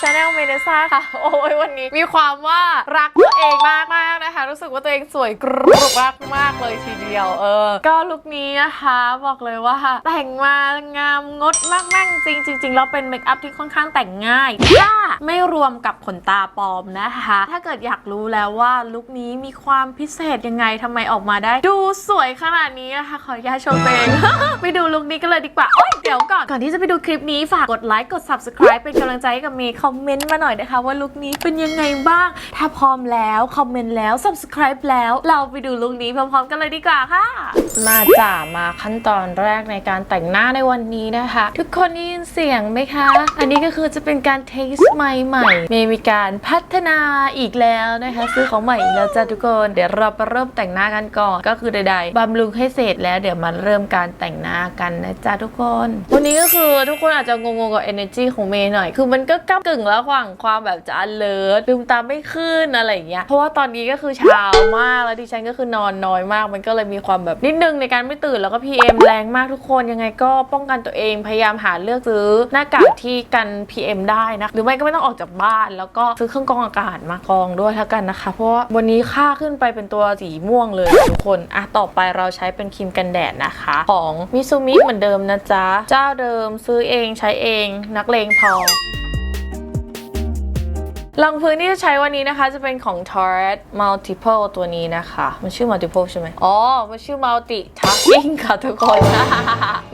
ชาแนลเมเนซ่าค่ะ โอ้ยวันนี้มีความว่ารักตัวเองมากมาก นะคะ รู้สึกว่าตัวเองสวยกรุบมากมากเลยทีเดียว เออ ก็ลุคนี้นะคะบอกเลยว่าแต่งมางามงดมากมากจริงจริงๆแล้วเป็นเมคอัพที่ค่อนข้างแต่งง่ายถ้าไม่รวมกับขนตาปลอมนะคะ ถ้าเกิดอยากรู้แล้วว่าลุคนี้มีความพิเศษยังไงทำไมออกมาได้ ดูสวยขนาดนี้นะคะขออนุญาตชมตัวเองไปดูลุคนี้กันเลยดีกว่าโอ๊ยเดี๋ยวก่อนก่อนที่จะไปดูคลิปนี้ฝากกดไลค์กด subscribe เป็นกำลังใจให้กับเมย์คอมเมนต์มาหน่อยนะคะ ว่าลุคนี้เป็นยังไงบ้าง ถ้าพร้อมแล้วคอมเมนต์แล้ว subscribe แล้ว เราไปดูลุคนี้พร้อมๆกันเลยดีกว่าค่ะ มาจ่ามาขั้นตอนแรกในการแต่งหน้าในวันนี้นะคะ ทุกคนได้ยินเสียงไหมคะ อันนี้ก็คือจะเป็นการ taste ใหม่ใหม่เมย์มีการพัฒนาอีกแล้วนะคะ ซื้อของใหม่อีกแล้วจ้าทุกคน เดี๋ยวเราไปเริ่มแต่งหน้ากันก่อน ก็คือใดๆบำรุงให้เสร็จแล้วเดี๋ยวมาเริ่มการแต่งหน้ากันนะจ๊ะทุกคน วันนี้ก็คือทุกคนอาจจะงงๆกับ energy ของเมย์หน่อย คือมันก็ก้ากึ่งระหว่างความแบบจะ alert ลืมตาไม่ขึ้นอะไรอย่างเงี้ย เพราะว่าตอนนี้ก็คือเช้ามากแล้วดิฉันก็คือนอนน้อยมาก มันก็เลยมีความแบบนิดนึงในการไม่ตื่นแล้วก็ PM แรงมากทุกคนยังไงก็ป้องกันตัวเองพยายามหาเลือกซื้อหน้ากากที่กัน PM ได้นะหรือไม่ก็ไม่ต้องออกจากบ้านแล้วก็ซื้อเครื่องกรองอากาศมากรองด้วยแล้วกันนะคะ เพราะว่าวันนี้ค่าขึ้นไปเป็นตัวสีม่วงเลยทุกคนอะต่อไปเราใช้เป็นครีมกันแดดนะคะ ของมิซูมิเหมือนเดิมนะจ๊ะเจ้าเดิมซื้อเองใช้เองนักเลงพอ รองพื้นที่จะใช้วันนี้นะคะ จะเป็นของ Tarte Multiple ตัวนี้นะคะ มันชื่อ Multiple ใช่ไหมอ๋อ มันชื่อ Multi Touching ค่ะทุกคน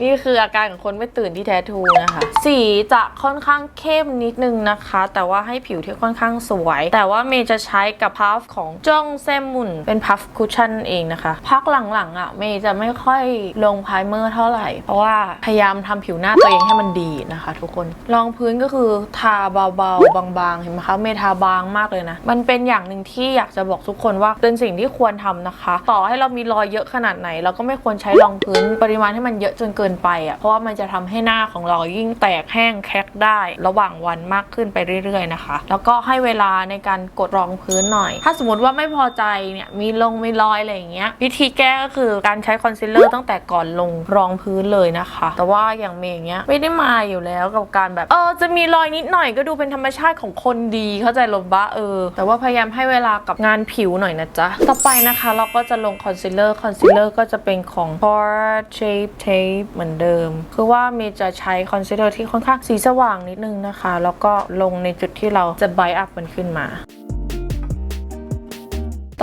นี่คืออาการของคนไม่ตื่นที่แท้ทูนะคะ สีจะค่อนข้างเข้มนิดนึงนะคะ แต่ว่าให้ผิวที่ค่อนข้างสวย แต่ว่าเมย์จะใช้กับพัฟของจ้องแซมมุนเป็นพัฟคุชชั่นเองนะคะ พักหลังๆอะเมย์จะไม่ค่อยลงไพรเมอร์เท่าไหร่ เพราะว่าพยายามทำผิวหน้าตัวเองให้มันดีนะคะ ทุกคนรองพื้นก็คือทาเบาๆบางๆเห็นไหมคะเมย์ทาบางมากเลยนะ มันเป็นอย่างหนึ่งที่อยากจะบอกทุกคนว่าเป็นสิ่งที่ควรทำนะคะ ต่อให้เรามีรอยเยอะขนาดไหน เราก็ไม่ควรใช้รองพื้นปริมาณให้มันเยอะจนเกินไปอะเพราะว่ามันจะทำให้หน้าของเรายิ่งแตกแห้งแคกได้ ระหว่างวันมากขึ้นไปเรื่อยๆนะคะ แล้วก็ให้เวลาในการกดรองพื้นหน่อย ถ้าสมมติว่าไม่พอใจเนี่ยมีลงไมีรอยอะไรอย่างเงี้ยวิธีแก้ก็คือการใช้คอนซีลเลอร์ตั้งแต่ก่อนลงรองพื้นเลยนะคะ แต่ว่าอย่างเมย์อย่างเงี้ยไม่ได้มาอยู่แล้วกับการแบบเออจะมีรอยนิดหน่อยก็ดูเป็นธรรมชาติของคนดีเข้าใจลมบ้าเออ แต่ว่าพยายามให้เวลากับงานผิวหน่อยนะจ๊ะ ต่อไปนะคะเราก็จะลงคอนซีลเลอร์ คอนซีลเลอร์ก็จะเป็นของ Pore Shape Tape เหมือนเดิม คือว่ามีจะใช้คอนซีลเลอร์ที่ค่อนข้างสีสว่างนิดนึงนะคะ แล้วก็ลงในจุดที่เราจะไบอัพมันขึ้นมา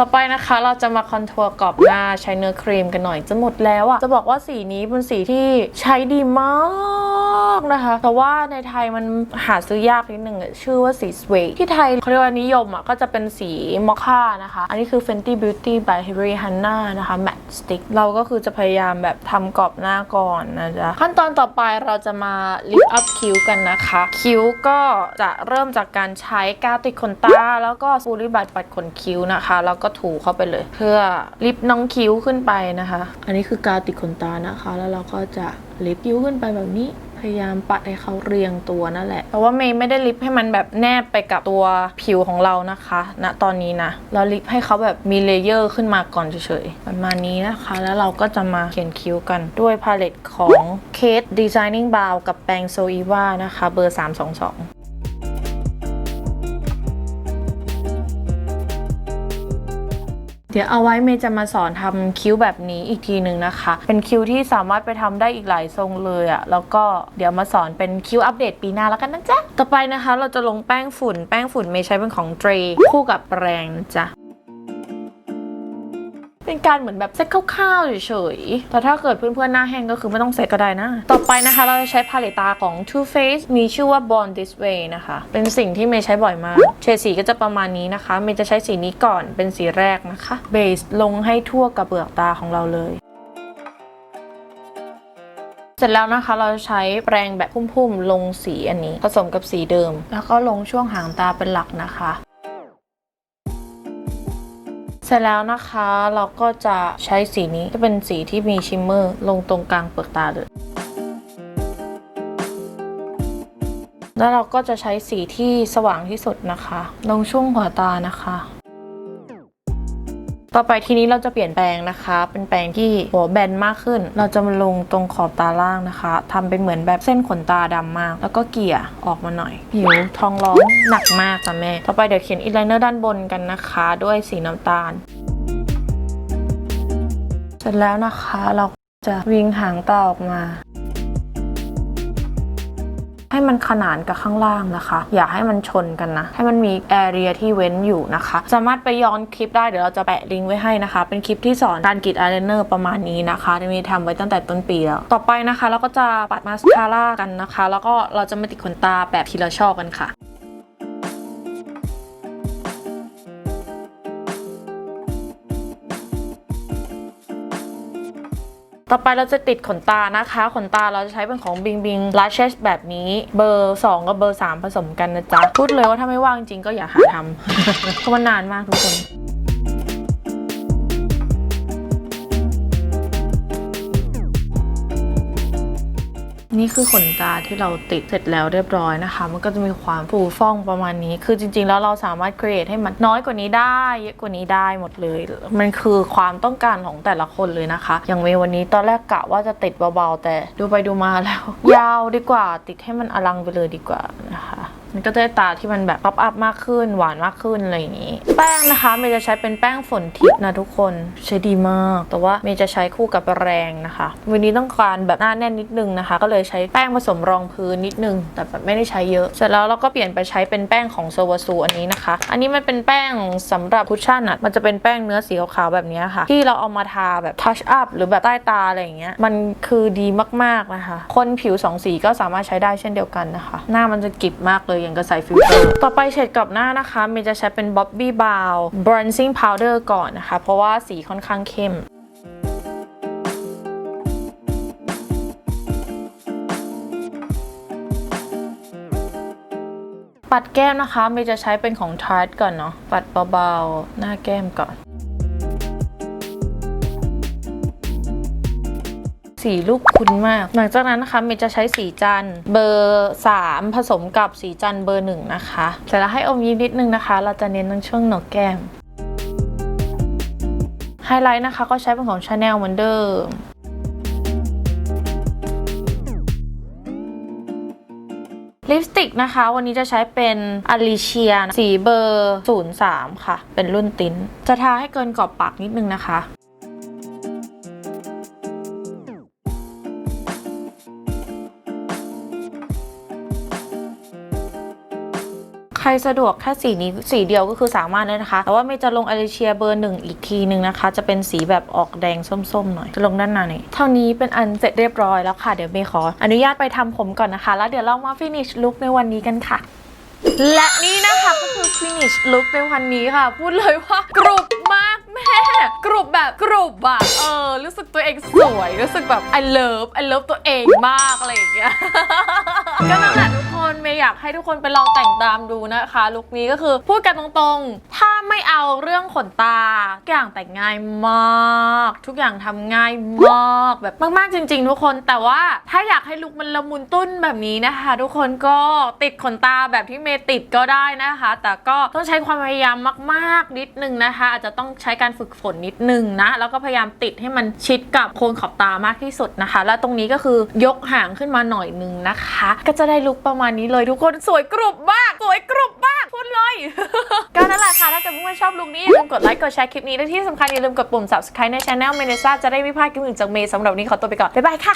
ต่อไปนะคะเราจะมาคอนทัวร์กรอบหน้าใช้เนื้อครีมกันหน่อยจะหมดแล้วอะจะบอกว่าสีนี้เป็นสีที่ใช้ดีมากนะคะแต่ว่าในไทยมันหาซื้อยากนิดนึงชื่อว่าสีสเวทที่ไทยเขาเรียกว่านิยมอะก็จะเป็นสีมอคค่านะคะ อันนี้คือ Fenty Beauty by Rihanna นะคะ Matte Stick เราก็คือจะพยายามแบบทำกรอบหน้าก่อนนะจ๊ะขั้นตอนต่อไปเราจะมาลิปอัพคิ้วกันนะคะ คิ้วก็จะเริ่มจากการใช้กาวติดขนตา แล้วก็ฟูริบัตปัดขนคิ้วนะคะแล้วก็ถูเข้าไปเลย เพื่อลิปน้องคิ้วขึ้นไปนะคะ อันนี้คือกาวติดขนตานะคะ แล้วเราก็จะลิปคิ้วขึ้นไปแบบนี้พยายามปัดให้เขาเรียงตัวนั่นแหละแต่ว่าเมย์ไม่ได้ลิปให้มันแบบแนบไปกับตัวผิวของเรานะคะณตอนนี้นะ เราลิปให้เขาแบบมีเลเยอร์ขึ้นมาก่อนเฉยๆ ประมาณนี้นะคะ แล้วเราก็จะมาเขียนคิ้วกันด้วยพาเลตของ Kate Designing Brow กับแปรงโซอีวานะคะ เบอร์ 322 ดี๋ยวเอาไว้เมย์จะมาสอนทำคิ้วแบบนี้อีกทีหนึ่งนะคะ เป็นคิ้วที่สามารถไปทำได้อีกหลายทรงเลยอะแล้วก็เดี๋ยวมาสอนเป็นคิ้วอัปเดตปีหน้าแล้วกันนะจ๊ะ ต่อไปนะคะ เราจะลงแป้งฝุ่น แป้งฝุ่นเมย์ใช้เป็นของเดรคู่กับแปรงจ้ะ เป็นการเหมือนแบบเซตคร่าวๆเฉยๆ แต่ถ้าเกิดเพื่อนๆหน้าแห้งก็คือไม่ต้องเซตก็ได้นะ ต่อไปนะคะเราจะใช้พาเลตตาของ Too Faced มีชื่อว่า Born This Way นะคะ เป็นสิ่งที่เมย์ใช้บ่อยมาก เฉดสีก็จะประมาณนี้นะคะ เมย์จะใช้สีนี้ก่อนเป็นสีแรกนะคะ เบสลงให้ทั่วกับเปลือกตาของเราเลยเสร็จแล้วนะคะเราจะใช้แปรงแบบพุ่มๆ ลงสีอันนี้ ผสมกับสีเดิม แล้วก็ลงช่วงหางตาเป็นหลักนะคะ เสร็จแล้วนะคะเราก็จะใช้สีนี้จะเป็นสีที่มีชิมเมอร์ลงตรงกลางเปลือกตาเลย แล้วเราก็จะใช้สีที่สว่างที่สุดนะคะ ลงช่วงหัวตานะคะ ต่อไปทีนี้เราจะเปลี่ยนแปลงนะคะ เป็นแปลงที่หัวแบนมากขึ้น เราจะมาลงตรงขอบตาล่างนะคะทำเป็นเหมือนแบบเส้นขนตาดำมาก แล้วก็เกี่ยออกมาหน่อย ผิวทองร้องหนักมากจ้ะแม่ ต่อไปเดี๋ยวเขียนอินไลเนอร์ด้านบนกันนะคะ ด้วยสีน้ำตาล เสร็จแล้วนะคะเราจะวิงหางตาออกมา ให้มันขนานกับข้างล่างนะคะ อย่าให้มันชนกันนะ ให้มันมีแอเรียที่เว้นอยู่นะคะ สามารถไปย้อนคลิปได้เดี๋ยวเราจะแปะลิงก์ไว้ให้นะคะ เป็นคลิปที่สอนการกรีดอายไลเนอร์ประมาณนี้นะคะที่มีทำไว้ตั้งแต่ต้นปีแล้ว ต่อไปนะคะ เราก็จะปัดมาสคาร่ากันนะคะ แล้วก็เราจะมาติดขนตาแบบทีละช่อกันค่ะ ต่อไปเราจะติดขนตานะคะ ขนตาเราจะใช้เป็นของบิงบิงลัชเชสแบบนี้เบอร์ 2 กับเบอร์ 3 ผสมกันนะจ๊ะ พูดเลยว่าถ้าไม่ว่างจริงก็อย่าหาทำเพราะมันนานมากทุกคน นี่คือขนตาที่เราติดเสร็จแล้วเรียบร้อยนะคะ มันก็จะมีความฟูฟ่องประมาณนี้ คือจริง ๆ แล้วเราสามารถครีเอทให้มันน้อยกว่านี้ได้เยอะกว่านี้ได้หมดเลย มันคือความต้องการของแต่ละคนเลยนะคะ อย่างเมย์วันนี้ตอนแรกกะว่าจะติดเบาๆแต่ดูไปดูมาแล้ว ยาวดีกว่าติดให้มันอลังไปเลยดีกว่านะคะ มันก็จะได้ตาที่มันแบบป๊อปอัพมากขึ้น หวานมากขึ้นอะไรอย่างนี้ แป้งนะคะเมย์จะใช้เป็นแป้งฝนทิพย์นะทุกคนใช้ดีมาก แต่ว่าเมย์จะใช้คู่กับแรงนะคะ วันนี้ต้องการแบบหน้าแน่นนิดนึงนะคะ ก็เลยใช้แป้งผสมรองพื้นนิดนึง แต่แบบไม่ได้ใช้เยอะ เสร็จแล้วเราก็เปลี่ยนไปใช้เป็นแป้งของโซวาซูอันนี้นะคะ อันนี้มันเป็นแป้งสำหรับคุชชั่นอะมันจะเป็นแป้งเนื้อสีขาวๆแบบนี้ค่ะ ที่เราเอามาทาแบบทัชอัพหรือแบบใต้ตาอะไรอย่างเงี้ยมันคือดีมากๆนะคะ คนผิวสองสีก็สามารถใช้ได้เช่นเดียวกันนะคะ หน้ามันจะกริบมากเลยอย่างกับใส่ฟิลเตอร์ ต่อไปเฉดกับหน้านะคะเมย์จะใช้เป็น Bobbi Brown Bronzing Powder ก่อนนะคะ เพราะว่าสีค่อนข้างเข้มปัดแก้มนะคะเมย์จะใช้เป็นของ Tarte ก่อนเนาะปัดเบาๆ หน้าแก้มก่อน สีลูกคุ้นมาก หลังจากนั้นนะคะเมย์จะใช้สีจันเบอร์ 3 ผสมกับสีจันเบอร์ 1 นะคะเสร็จแล้วให้อมยิ้มนิดนึงนะคะ เราจะเน้นตรงช่วงหนกแก้มไฮไลท์นะคะก็ใช้เป็นของ Chanel เหมือนเดิมลิปสติกนะคะ วันนี้จะใช้เป็นอลิเชียสีเบอร์ 03 ค่ะ เป็นรุ่นติ้นจะทาให้เกินกรอบปากนิดนึงนะคะ ใครสะดวกแค่สีนี้สีเดียวก็คือสามารถเลยนะคะ แต่ว่าเมย์จะลงอลิเชียเบอร์หนึ่งอีกทีหนึ่งนะคะ จะเป็นสีแบบออกแดงส้มๆหน่อยจะลงด้านในนี้เท่านี้เป็นอันเสร็จเรียบร้อยแล้วค่ะ เดี๋ยวเมย์ขออนุญาตไปทำผมก่อนนะคะ แล้วเดี๋ยวเรามาฟินิชลุคในวันนี้กันค่ะ และนี่นะคะก็คือฟินิชลุคในวันนี้ค่ะ พูดเลยว่ากรุบ แม่ กรุบแบบกรุบอะเออ รู้สึกตัวเองสวย รู้สึกแบบ I love I love ตัวเองมากอะไรอย่างเงี้ย ก็นั่นแหละทุกคนเมย์อยากให้ทุกคนไปลองแต่งตามดูนะคะลุคนี้ก็คือพูดกันตรงๆ ถ้าไม่เอาเรื่องขนตาทุกอย่างแต่งง่ายมาก ทุกอย่างทำง่ายมากแบบมากๆจริง ๆ ทุกคนแต่ว่าถ้าอยากให้ลุคมันละมุนตุ้นแบบนี้นะคะ ทุกคนก็ติดขนตาแบบที่เมย์ติดก็ได้นะคะ แต่ก็ต้องใช้ความพยายามมาก ๆ นิดนึงนะคะ อาจจะต้องใช้การฝึกฝนนิดนึงนะ แล้วก็พยายามติดให้มันชิดกับโคนขอบตามากที่สุดนะคะ แล้วตรงนี้ก็คือยกหางขึ้นมาหน่อยนึงนะคะ ก็จะได้ลุคประมาณนี้เลยทุกคนสวยกรุบมาก สวยกรุบมากพูดเลย ก็นั่นแหละค่ะ ถ้าเกิดเพื่อนๆชอบลุคนี้อย่าลืมกดไลค์กดแชร์คลิปนี้และที่สำคัญอย่าลืมกดปุ่ม subscribe ใน channel เมเนซ่าจะได้ไม่พลาดคลิปอื่นจากเมย์สำหรับวันนี้ขอตัวไปก่อนบ๊ายบายค่ะ